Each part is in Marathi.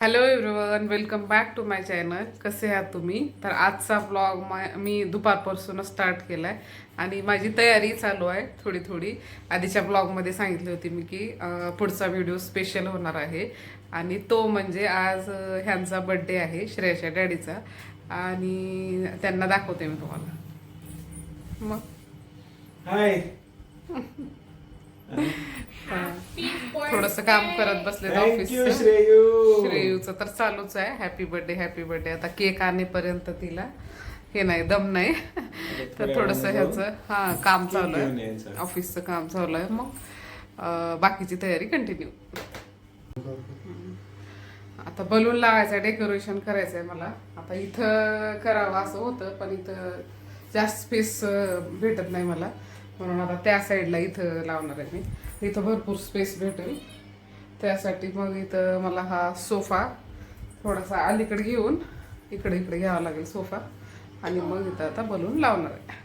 Hello everyone welcome back to my channel कसे आहात तुम्ही? तर आजचा ब्लॉग मी दुपारपासूनच स्टार्ट केला आहे आणि माझी तयारी चालू आहे थोडी थोडी आधीच्या ब्लॉगमध्ये सांगितली होती मी की पुढचा व्हिडिओ स्पेशल होणार आहे. आणि तो म्हणजे आज ह्यांचा बड्डे आहे श्रेयाच्या डॅडीचा. आणि त्यांना दाखवते मी तुम्हाला. मग? हाय थोडस काम करत बसले ऑफिस श्रेयू. श्रेयूचं तर चालूच आहे. हॅपी बर्थडे हॅपी बर्थडे आता केक आणेपर्यंत तिला. हे नाही दम नाही. तर थोडस ह्याचं हा काम चालू आहे. ऑफिसचं काम चालू आहे. मग बाकीची तयारी कंटिन्यू आता बलून लावायचं डेकोरेशन करायचं आहे मला. आता इथं करावं असं होतं पण इथं जास्त स्पेस भेटत नाही मला. म्हणून आता त्या साईडला इथं लावणार आहे मी. इथं भरपूर स्पेस भेटेल. त्यासाठी मग इथं मला हा सोफा थोडासा अलीकडे घेऊन इकडे इकडे घ्यावा लागेल सोफा आणि मग इथं आता बलून लावणार आहे.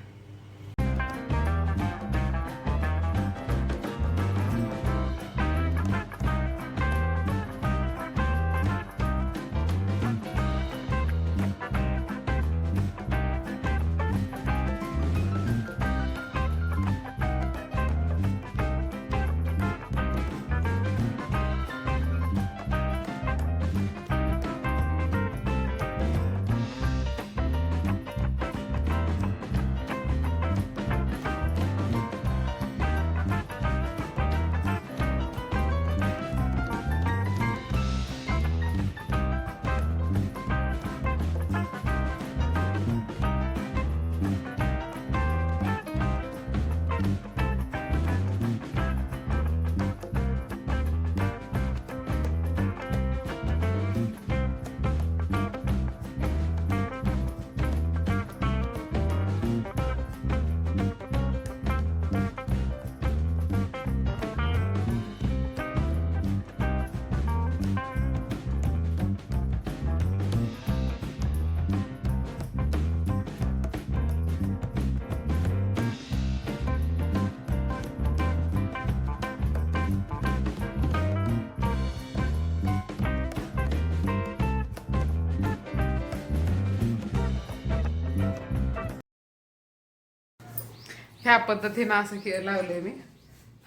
ह्या पद्धतीनं असं के लावले मी.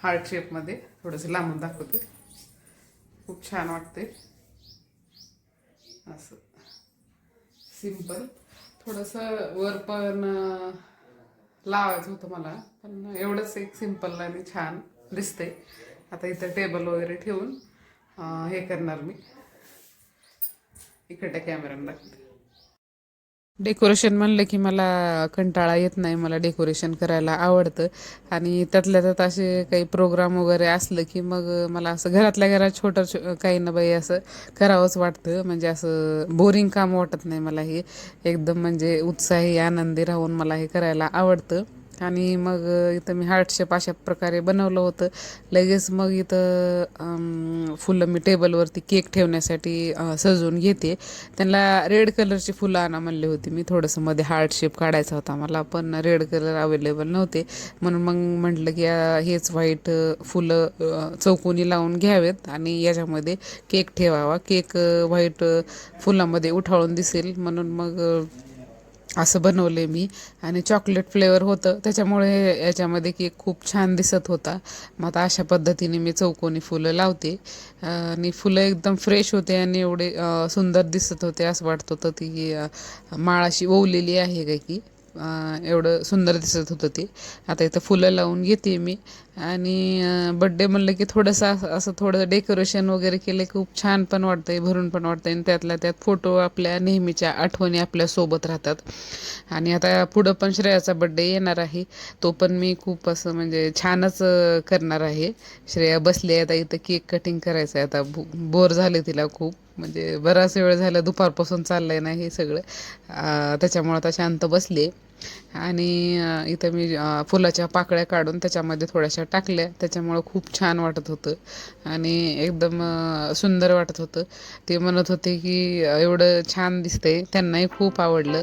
हार्ट शेपमध्ये थोडंसं लांबून दाखवते. खूप छान वाटते असं. सिंपल थोडंसं वर पण लावायचं होतं मला पण एवढंच एक सिंपल आणि छान दिसते आता इथं टेबल वगैरे ठेवून हे करणार मी. इकडे कॅमेरा दाखवते. डेकोरेशन म्हणलं की मला कंटाळा येत नाही मला डेकोरेशन करायला आवडतं. आणि त्यातल्या त्यात असे काही प्रोग्राम वगैरे असलं की मग मला असं घरातल्या घरात छोटं छो काही ना बाई असं करावंच वाटतं. म्हणजे असं बोरिंग काम वाटत नाही मला हे. एकदम म्हणजे उत्साही आनंदी राहून मला हे करायला आवडतं. आणि मग इथं मी हार्टशेप अशा प्रकारे बनवलं होतं. लगेच मग इथं फुलं मी टेबलवरती केक ठेवण्यासाठी सजवून घेते. त्यांना रेड कलरची फुलं आणा म्हणले होते मी. थोडंसं मध्ये हार्टशेप काढायचा होता मला पण रेड कलर अवेलेबल नव्हते. म्हणून मग म्हटलं की हेच व्हाईट फुलं चौकोनी लावून घ्यावेत आणि याच्यामध्ये केक ठेवावा. केक व्हाईट फुलामध्ये उठाळून दिसेल. म्हणून मग असं बनवले मी. आणि चॉकलेट फ्लेवर होतं. त्याच्यामुळे याच्यामध्ये केक खूप छान दिसत होता. मग आता अशा पद्धतीने मी चौकोनी फुलं लावते. आणि फुलं एकदम फ्रेश होते आणि एवढे सुंदर दिसत होते असं वाटत होतं ती माळाशी ओवलेली आहे काय की एवढं सुंदर दिसत होतं ते. आता इथं फुलं लावून घेते मी. आणि बड्डे म्हणलं की थोडंसं असं असं थोडं डेकोरेशन वगैरे केलं खूप छान पण वाटतंय भरून पण वाटतंय. आणि त्यातल्या त्यात फोटो आपल्या नेहमीच्या आठवणी आपल्यासोबत राहतात. आणि आता पुढं पण श्रेयाचा बड्डे येणार आहे. तो पण मी खूप असं म्हणजे छानच करणार आहे. श्रेया बसली आहे आता इथं केक कटिंग करायचं आहे आता बोर झाले तिला खूप. म्हणजे बराच वेळ झाला दुपारपासून चाललंय ना हे सगळं. त्याच्यामुळं आता शांत बसले आणि इथं मी फुलाच्या पाकळ्या काढून त्याच्यामध्ये थोड्याशा टाकल्या. त्याच्यामुळं खूप छान वाटत होतं. आणि एकदम सुंदर वाटत होतं. ते म्हणत होते की एवढं छान दिसतंय. त्यांनाही खूप आवडलं.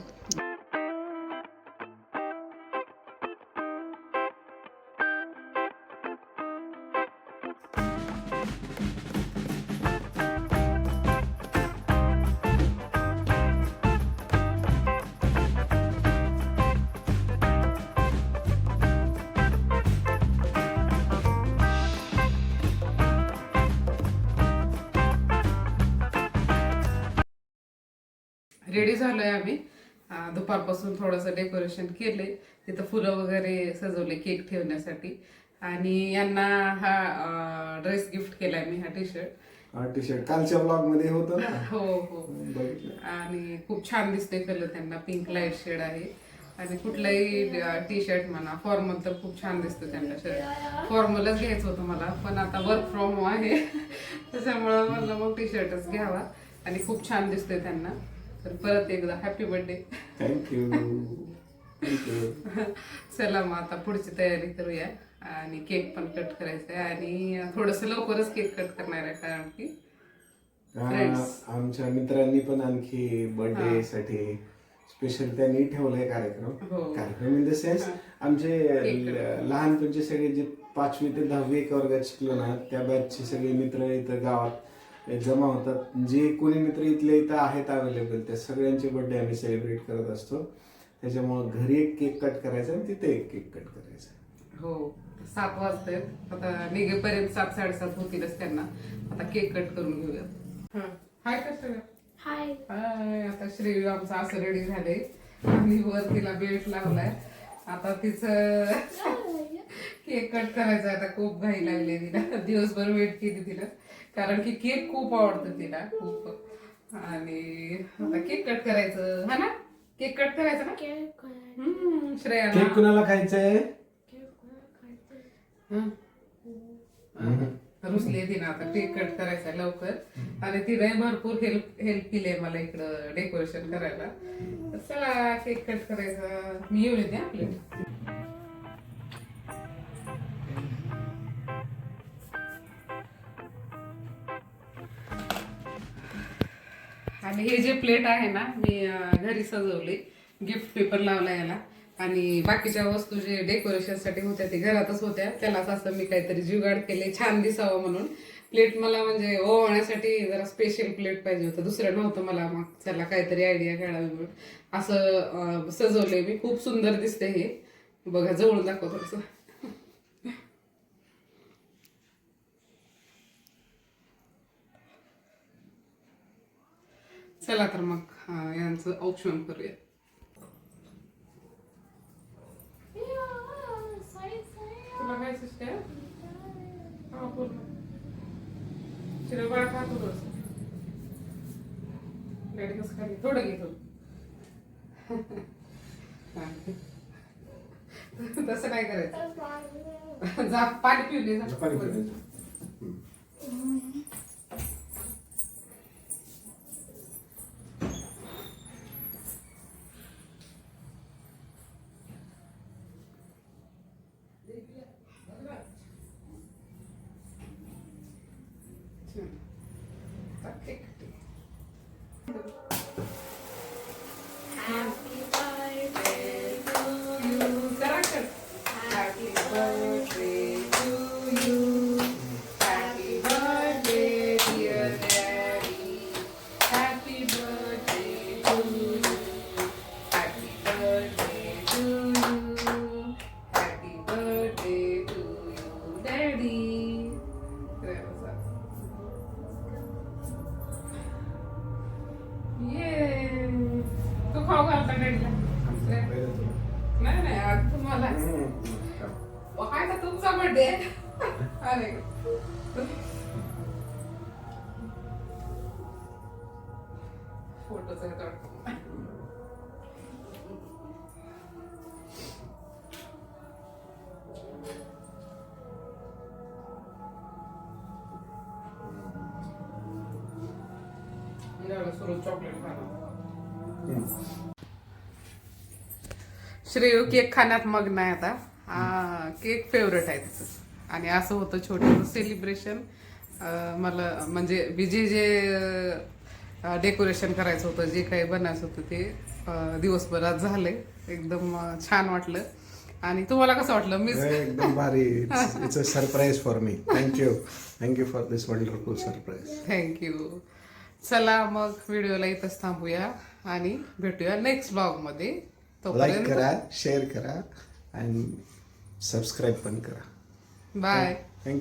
रेडी झालोय आम्ही. दुपारपासून थोडंसं डेकोरेशन केले तिथं फुलं वगैरे सजवले केक ठेवण्यासाठी. आणि यांना हा ड्रेस गिफ्ट केलाय मी हा टी शर्ट टी शर्ट कालच्या ब्लॉगमध्ये होतं ना? हो हो. आणि खूप छान दिसते कलर त्यांना. पिंक लाइट शेड आहे. आणि कुठलाही टी शर्ट म्हणा फॉर्मल तर खूप छान दिसतं त्यांना शर्ट फॉर्मलच घ्यायचं होतं मला पण आता वर्क फ्रॉम होम आहे. त्याच्यामुळं म्हणलं मग टी शर्टच घ्यावा. आणि खूप छान दिसतंय त्यांना. तर परत एकदा हॅपी बर्थडे थँक्यू थँक्यू चला मग आता पुढची तयारी करूया. आणि केक पण कट करायचा आहे आणि थोडंसं लवकरच केक कट करणार आहे कारण की. आमच्या मित्रांनी पण आणखी बर्थडे साठी स्पेशल त्यांनी ठेवलाय कार्यक्रम. हो. कार्यक्रम इन द सेन्स आमचे लहानपणचे सगळे जे पाचवी ते दहावी एका वर्गात शिकलो ना त्या बॅचचे सगळे मित्र इथं गावात जमा होतात. जे कोणी मित्र इथले इथं आहेत अवेलेबल त्या सगळ्यांचे बर्थडे आम्ही सेलिब्रेट करत असतो. त्याच्यामुळं घरी एक केक कट करायचा आणि तिथे एक केक कट करायचा. हो सात वाजते आता निघेपर्यंत सात साडेसात होतीलच त्यांना. आता केक कट करून घेऊया हाय कसं हाय हाय आता श्रेयू आमचा असं रेडी झाले आणि वर तिला बेल्ट लावलाय. आता तिचं केक कट करायचा आता खूप घाई लागली तिला. दिवसभर वेट केली तिला. कारण की केक खूप आवडतं तिला. खूप. आणि आता केक कट करायचं. हा ना? केक कट करायचा ना? केक श्रेया केक कुणाला खायचंय? केक कोणाला खायचं रुसली तिनं आता केक कट करायचा लवकर. आणि तिने भरपूर हेल्प हेल्प केली मला इकडं डेकोरेशन करायला. चला केक कट करायचा. मी येऊन येते आपले आणि हे जे प्लेट आहे ना मी घरी सजवले. गिफ्ट पेपर लावला याला. आणि बाकीच्या वस्तू जे डेकोरेशनसाठी होत्या ते घरातच होत्या. त्यालाच असं मी काहीतरी जुगाड केले. छान दिसावं म्हणून. प्लेट मला म्हणजे ओवण्यासाठी जरा स्पेशल प्लेट पाहिजे होतं. दुसरं नव्हतं मला मग त्याला काहीतरी आयडिया काढावी म्हणून. असं अं, सजवलंय मी. खूप सुंदर दिसते हे. बघा जवळून दाखवतो असं चला तर मग यांचं औक्षण करूया. थोडं घे थोडं. हा. तसं काय करायचं? जा पाणी पिऊन Happy birthday to you, happy birthday to you happy birthday to you happy birthday to you happy birthday to you happy birthday to Daddy. फोटोच काढतो श्रेयू केक खाण्यात मग्न आहे आता. हा, केक फेवरेट आहे तिचं. आणि असं होतं छोटं सेलिब्रेशन मला म्हणजे विजय जे जे डेकोरेशन करायचं होतं जे काही बनायचं होतं ते दिवसभरात झालंय. एकदम छान वाटलं. आणि तुम्हाला कसं वाटलं? मी एकदम भारी. It's a surprise for me thank you thank you for this wonderful surprise thank you चला मग व्हिडिओला इथंच थांबूया आणि भेटूया नेक्स्ट ब्लॉगमध्ये लाईक करा शेअर करा आणि सबस्क्राईब पण करा. Bye thank you